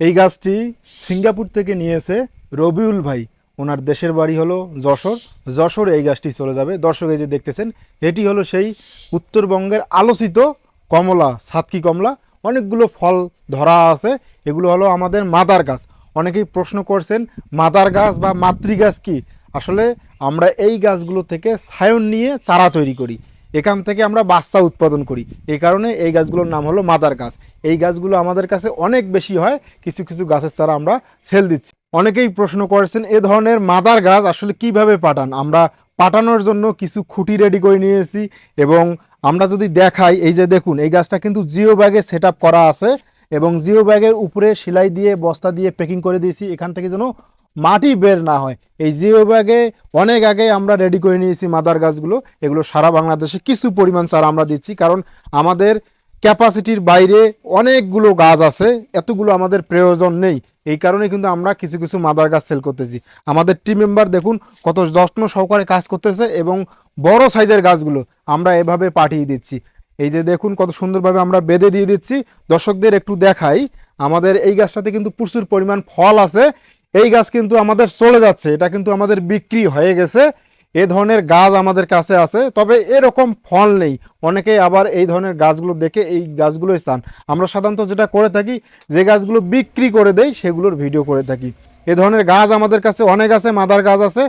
এই গাছটি সিঙ্গাপুর থেকে নিয়েছে রবিউল ভাই, ওনার দেশের বাড়ি হলো যশোর। যশোর এই গাছটি চলে যাবে। দর্শক এই যে দেখতেছেন, এটি হলো সেই উত্তরবঙ্গের আলোচিত কমলা, সাতকি কমলা। অনেকগুলো ফল ধরা আছে। এগুলো হলো আমাদের মাদার গাছ। অনেকেই প্রশ্ন করছেন, মাদার গাছ বা মাতৃ গাছ কি? আসলে আমরা এই গাছগুলো থেকে সায়ন নিয়ে চারা তৈরি করি। এখান থেকে আমরা বাচ্চা উৎপাদন করি। এই কারণে এই গাছগুলোর নাম হলো মাদার গাছ। এই গাছগুলো আমাদের কাছে অনেক বেশি হয়, কিছু কিছু গাছের চারা আমরা সেল দিচ্ছি। অনেকেই প্রশ্ন করেছেন, এ ধরনের মাদার গাছ আসলে কীভাবে পাঠান? আমরা পাঠানোর জন্য কিছু খুঁটি রেডি করে নিয়েছি এবং আমরা যদি দেখাই, এই যে দেখুন, এই গাছটা কিন্তু জিও ব্যাগে সেট করা আছে এবং জিও ব্যাগের উপরে সেলাই দিয়ে, বস্তা দিয়ে, প্যাকিং করে দিয়েছি। এখান থেকে যেন মাটি বের না হয়। এই জিও ব্যাগে অনেক আগে আমরা রেডি করে নিয়েছি মাদার গাছগুলো। এগুলো সারা বাংলাদেশে কিছু পরিমাণ চারা আমরা দিচ্ছি কারণ আমাদের ক্যাপাসিটির বাইরে অনেকগুলো গাছ আছে, এতগুলো আমাদের প্রয়োজন নেই। এই কারণে কিন্তু আমরা কিছু কিছু মাদার গাছ সেল করতেছি। আমাদের টিম মেম্বার দেখুন কত যত্ন সহকারে কাজ করতেছে এবং বড় সাইজের গাছগুলো আমরা এভাবে পাঠিয়ে দিচ্ছি। এই যে দেখুন কত সুন্দরভাবে আমরা বেঁধে দিয়ে দিচ্ছি। দর্শকদের একটু দেখাই, আমাদের এই গাছটাতে কিন্তু প্রচুর পরিমাণ ফল আছে। এই গাছ কিন্তু আমাদের চলে যাচ্ছে, এটা কিন্তু আমাদের বিক্রি হয়ে গেছে, এ ধরনের গাছ আমাদের কাছে আছে, তবে এরকম ফল নেই। অনেকে আবার এই ধরনের গাছগুলো দেখে এই গাছগুলোই চান। আমরা সাধারণত যেটা করে থাকি, যে গাছগুলো বিক্রি করে দেই, সেগুলোর ভিডিও করে থাকি। এ ধরনের গাছ আমাদের কাছে অনেক আছে, মাদার গাছ আছে,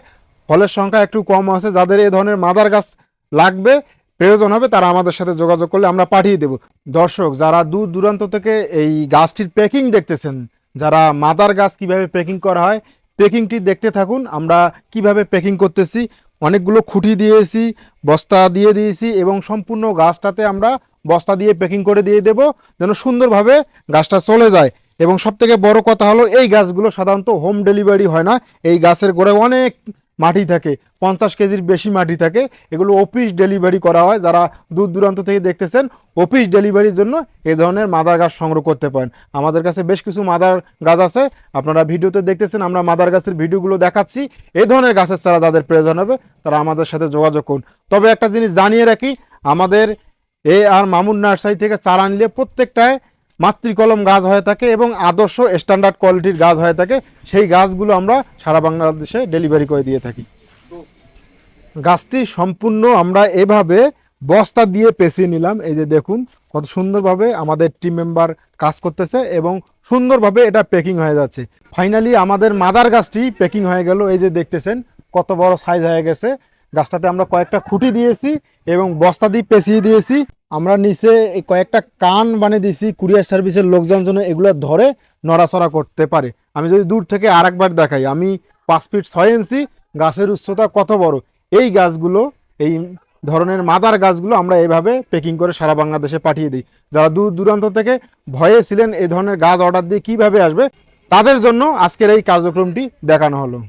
ফলের সংখ্যা একটু কম আছে, যাদের এ ধরনের মাদার গাছ লাগবে, প্রয়োজন হবে, তারা আমাদের সাথে যোগাযোগ করলে আমরা পাঠিয়ে দেব। দর্শক, যারা দূর দূরান্ত থেকে এই গাছটির প্যাকিং দেখতেছেন যারা মাদার গাছ কীভাবে প্যাকিং করা হয় প্যাকিংটি দেখতে থাকুন, আমরা কীভাবে প্যাকিং করতেছি। অনেকগুলো খুঁটি দিয়েছি, বস্তা দিয়ে দিয়েছি এবং সম্পূর্ণ গাছটাতে আমরা বস্তা দিয়ে প্যাকিং করে দিয়ে দেব, যেন সুন্দরভাবে গাছটা চলে যায়। এবং সবথেকে বড় কথা হলো, এই গাছগুলো সাধারণত হোম ডেলিভারি হয় না। এই গাছের গোড়ায় অনেক মাটি থাকে, পঞ্চাশ কেজির বেশি মাটি থাকে, এগুলো অফিস ডেলিভারি করা হয়। যারা দূর দূরান্ত থেকে দেখতেছেন অফিস ডেলিভারির জন্য এ ধরনের মাদার গাছ সংগ্রহ করতে পারেন। আমাদের কাছে বেশ কিছু মাদার গাছ আছে, আপনারা ভিডিওতে দেখতেছেন, আমরা মাদার গাছের ভিডিওগুলো দেখাচ্ছি। এই ধরনের গাছের চারা যাদের প্রয়োজন হবে, তারা আমাদের সাথে যোগাযোগ করুন। তবে একটা জিনিস জানিয়ে রাখি, আমাদের এ আর মামুন নার্সারি থেকে চারা নিলে প্রত্যেকটায় মাতৃকলম গাছ হয়ে থাকে এবং আদর্শ স্ট্যান্ডার্ড কোয়ালিটির গাছ হয়ে থাকে, সেই গাছগুলো আমরা সারা বাংলাদেশে ডেলিভারি করে দিয়ে থাকি। গাছটি সম্পূর্ণ আমরা এভাবে বস্তা দিয়ে পেঁচিয়ে নিলাম। এই যে দেখুন, কত সুন্দরভাবে আমাদের টিম মেম্বার কাজ করতেছে এবং সুন্দরভাবে এটা প্যাকিং হয়ে যাচ্ছে। ফাইনালি আমাদের মাদার গাছটি প্যাকিং হয়ে গেল। এই যে দেখতেছেন, কত বড় সাইজ হয়ে গেছে। গাছটাতে আমরা কয়েকটা খুঁটি দিয়েছি এবং বস্তা দিয়ে পেঁচিয়ে দিয়েছি। আমরা নিচে কয়েকটা কান বানিয়ে দিয়েছি কুরিয়ার সার্ভিসের লোকজন যেন এগুলো ধরে নড়াচড়া করতে পারে। আমি যদি দূর থেকে আরেকবার দেখাই, আমি পাঁচ ফিট ছয় ইঞ্চি, গাছের উচ্চতা কত বড়? এই গাছগুলো, এই ধরনের মাদার গাছগুলো আমরা এইভাবে প্যাকিং করে সারা বাংলাদেশে পাঠিয়ে দিই। যারা দূর দূরান্ত থেকে ভয়ে ছিলেন এই ধরনের গাছ অর্ডার দিয়ে কীভাবে আসবে, তাদের জন্য আজকের এই কার্যক্রমটি দেখানো হলো।